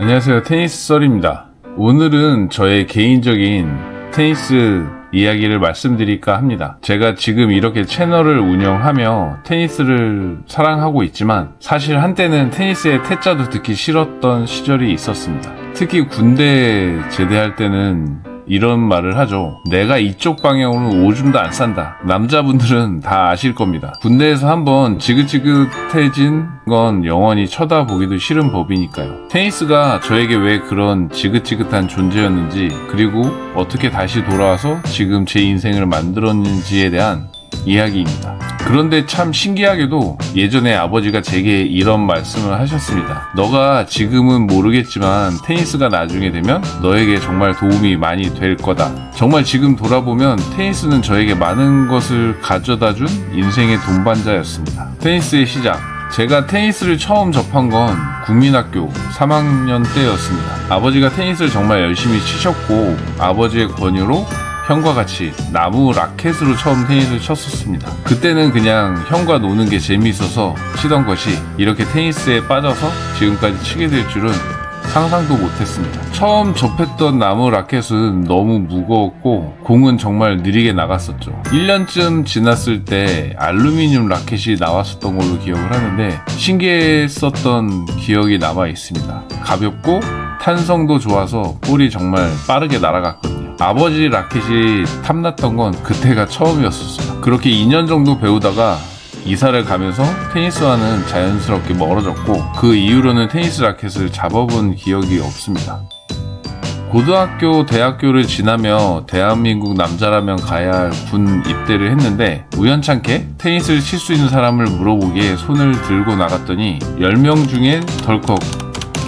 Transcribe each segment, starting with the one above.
안녕하세요. 테니스 썰입니다. 오늘은 저의 개인적인 테니스 이야기를 말씀드릴까 합니다. 제가 지금 이렇게 채널을 운영하며 테니스를 사랑하고 있지만 사실 한때는 테니스의 태자도 듣기 싫었던 시절이 있었습니다. 특히 군대 제대할 때는 이런 말을 하죠. 내가 이쪽 방향으로 오줌도 안 싼다. 남자분들은 다 아실 겁니다. 군대에서 한번 지긋지긋해진 건 영원히 쳐다보기도 싫은 법이니까요. 테니스가 저에게 왜 그런 지긋지긋한 존재였는지, 그리고 어떻게 다시 돌아와서 지금 제 인생을 만들었는지에 대한 이야기입니다. 그런데 참 신기하게도 예전에 아버지가 제게 이런 말씀을 하셨습니다. 너가 지금은 모르겠지만 테니스가 나중에 되면 너에게 정말 도움이 많이 될 거다. 정말 지금 돌아보면 테니스는 저에게 많은 것을 가져다 준 인생의 동반자였습니다. 테니스의 시작. 제가 테니스를 처음 접한 건 국민학교 3학년 때였습니다. 아버지가 테니스를 정말 열심히 치셨고 아버지의 권유로 형과 같이 나무 라켓으로 처음 테니스를 쳤었습니다. 그때는 그냥 형과 노는 게 재미있어서 치던 것이 이렇게 테니스에 빠져서 지금까지 치게 될 줄은 상상도 못했습니다. 처음 접했던 나무 라켓은 너무 무거웠고 공은 정말 느리게 나갔었죠. 1년쯤 지났을 때 알루미늄 라켓이 나왔었던 걸로 기억을 하는데 신기했었던 기억이 남아 있습니다. 가볍고 탄성도 좋아서 볼이 정말 빠르게 날아갔거든요. 아버지 라켓이 탐났던 건 그때가 처음이었었어요. 그렇게 2년 정도 배우다가 이사를 가면서 테니스와는 자연스럽게 멀어졌고 그 이후로는 테니스 라켓을 잡아본 기억이 없습니다. 고등학교, 대학교를 지나며 대한민국 남자라면 가야 할 군 입대를 했는데 우연찮게 테니스를 칠 수 있는 사람을 물어보기에 손을 들고 나갔더니 10명 중에 덜컥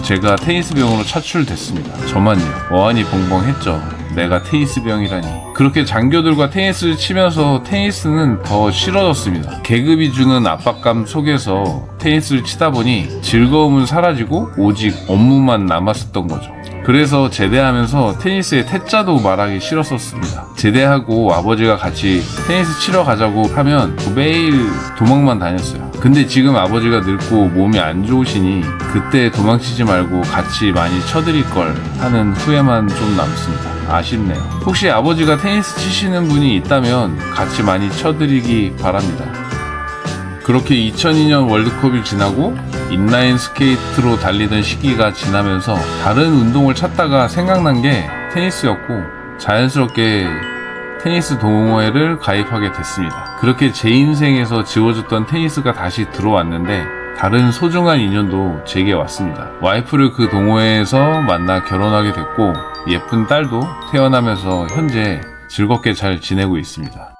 제가 테니스 병으로 차출됐습니다. 저만요. 어안이 벙벙했죠. 내가 테니스 병이라니. 그렇게 장교들과 테니스를 치면서 테니스는 더 싫어졌습니다. 계급이 주는 압박감 속에서 테니스를 치다 보니 즐거움은 사라지고 오직 업무만 남았었던 거죠. 그래서 제대하면서 테니스의 태자도 말하기 싫었었습니다. 제대하고 아버지가 같이 테니스 치러 가자고 하면 매일 도망만 다녔어요. 근데 지금 아버지가 늙고 몸이 안 좋으시니 그때 도망치지 말고 같이 많이 쳐드릴 걸 하는 후회만 좀 남습니다. 아쉽네요. 혹시 아버지가 테니스 치시는 분이 있다면 같이 많이 쳐드리기 바랍니다. 그렇게 2002년 월드컵이 지나고 인라인 스케이트로 달리던 시기가 지나면서 다른 운동을 찾다가 생각난 게 테니스였고 자연스럽게 테니스 동호회를 가입하게 됐습니다. 그렇게 제 인생에서 지워졌던 테니스가 다시 들어왔는데 다른 소중한 인연도 제게 왔습니다. 와이프를 그 동호회에서 만나 결혼하게 됐고 예쁜 딸도 태어나면서 현재 즐겁게 잘 지내고 있습니다.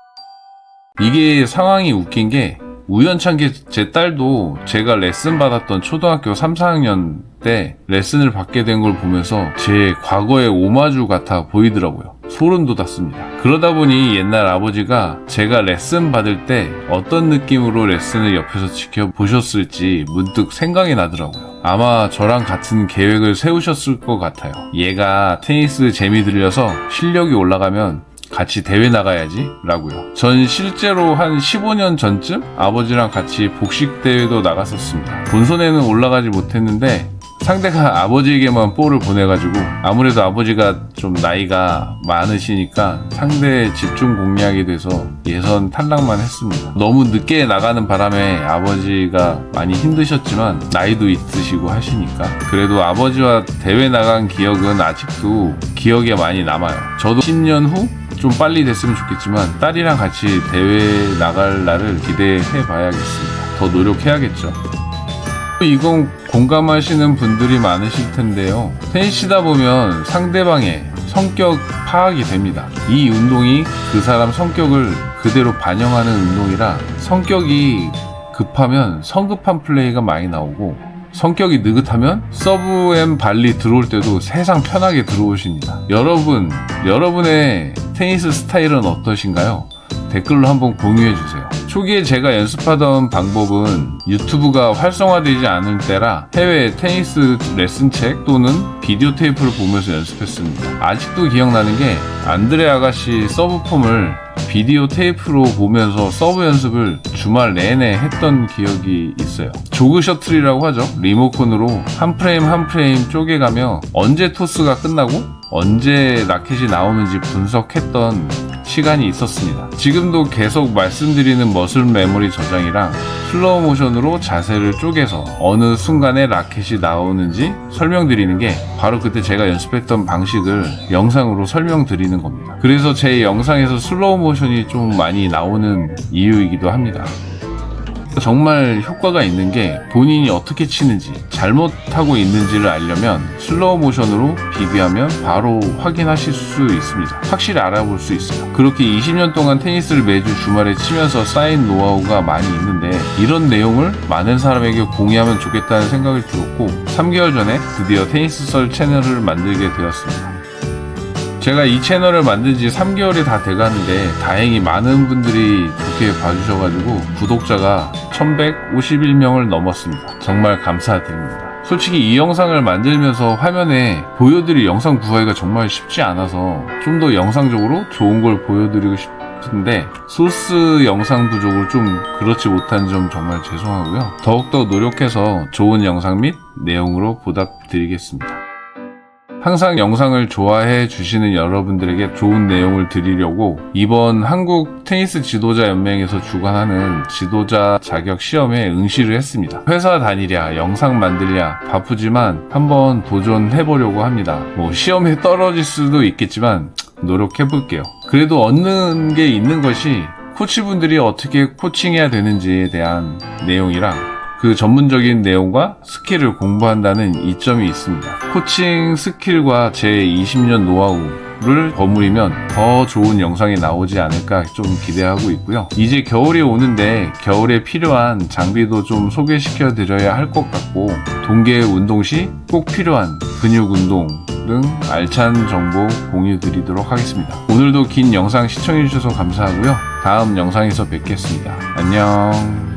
이게 상황이 웃긴 게 우연찮게 제 딸도 제가 레슨 받았던 초등학교 3, 4학년 때 레슨을 받게 된 걸 보면서 제 과거의 오마주 같아 보이더라고요. 소름 돋았습니다. 그러다 보니 옛날 아버지가 제가 레슨 받을 때 어떤 느낌으로 레슨을 옆에서 지켜보셨을지 문득 생각이 나더라고요. 아마 저랑 같은 계획을 세우셨을 것 같아요. 얘가 테니스 재미 들려서 실력이 올라가면 같이 대회 나가야지 라고요. 전 실제로 한 15년 전쯤 아버지랑 같이 복식 대회도 나갔었습니다. 본선에는 올라가지 못했는데 상대가 아버지에게만 볼을 보내가지고 아무래도 아버지가 좀 나이가 많으시니까 상대의 집중 공략이 돼서 예선 탈락만 했습니다. 너무 늦게 나가는 바람에 아버지가 많이 힘드셨지만 나이도 있으시고 하시니까 그래도 아버지와 대회 나간 기억은 아직도 기억에 많이 남아요. 저도 10년 후 좀 빨리 됐으면 좋겠지만 딸이랑 같이 대회 나갈 날을 기대해 봐야겠습니다. 더 노력해야겠죠. 이건 공감하시는 분들이 많으실 텐데요. 테니스다 보면 상대방의 성격 파악이 됩니다. 이 운동이 그 사람 성격을 그대로 반영하는 운동이라 성격이 급하면 성급한 플레이가 많이 나오고 성격이 느긋하면 서브 앤 발리 들어올 때도 세상 편하게 들어오십니다. 여러분, 여러분의 테니스 스타일은 어떠신가요? 댓글로 한번 공유해 주세요. 초기에 제가 연습하던 방법은 유튜브가 활성화되지 않을 때라 해외 테니스 레슨 책 또는 비디오 테이프를 보면서 연습했습니다. 아직도 기억나는 게 안드레 아가씨 서브 폼을 비디오 테이프로 보면서 서브 연습을 주말 내내 했던 기억이 있어요. 조그 셔틀이라고 하죠. 리모컨으로 한 프레임 한 프레임 쪼개가며 언제 토스가 끝나고 언제 라켓이 나오는지 분석했던 시간이 있었습니다. 지금도 계속 말씀드리는 머슬 메모리 저장이랑 슬로우 모션으로 자세를 쪼개서 어느 순간에 라켓이 나오는지 설명드리는 게 바로 그때 제가 연습했던 방식을 영상으로 설명드리는 겁니다. 그래서 제 영상에서 슬로우 모션이 좀 많이 나오는 이유이기도 합니다. 정말 효과가 있는 게 본인이 어떻게 치는지 잘못하고 있는지를 알려면 슬로우 모션으로 비교하면 바로 확인하실 수 있습니다. 확실히 알아볼 수 있어요. 그렇게 20년 동안 테니스를 매주 주말에 치면서 쌓인 노하우가 많이 있는데 이런 내용을 많은 사람에게 공유하면 좋겠다는 생각이 들었고 3개월 전에 드디어 테니스 썰 채널을 만들게 되었습니다. 제가 이 채널을 만든 지 3개월이 다 돼가는데 다행히 많은 분들이 좋게 봐주셔가지고 구독자가 1151명을 넘었습니다. 정말 감사드립니다. 솔직히 이 영상을 만들면서 화면에 보여드릴 영상 구하기가 정말 쉽지 않아서 좀 더 영상적으로 좋은 걸 보여드리고 싶은데 소스 영상 부족으로 좀 그렇지 못한 점 정말 죄송하고요. 더욱더 노력해서 좋은 영상 및 내용으로 보답드리겠습니다. 항상 영상을 좋아해 주시는 여러분들에게 좋은 내용을 드리려고 이번 한국 테니스 지도자 연맹에서 주관하는 지도자 자격 시험에 응시를 했습니다. 회사 다니랴, 영상 만들랴 바쁘지만 한번 도전해 보려고 합니다. 뭐 시험에 떨어질 수도 있겠지만 노력해 볼게요. 그래도 얻는 게 있는 것이 코치분들이 어떻게 코칭해야 되는지에 대한 내용이랑 그 전문적인 내용과 스킬을 공부한다는 이점이 있습니다. 코칭 스킬과 제 20년 노하우를 버무리면 더 좋은 영상이 나오지 않을까 좀 기대하고 있고요. 이제 겨울이 오는데 겨울에 필요한 장비도 좀 소개시켜 드려야 할 것 같고 동계 운동 시 꼭 필요한 근육 운동 등 알찬 정보 공유 드리도록 하겠습니다. 오늘도 긴 영상 시청해 주셔서 감사하고요. 다음 영상에서 뵙겠습니다. 안녕.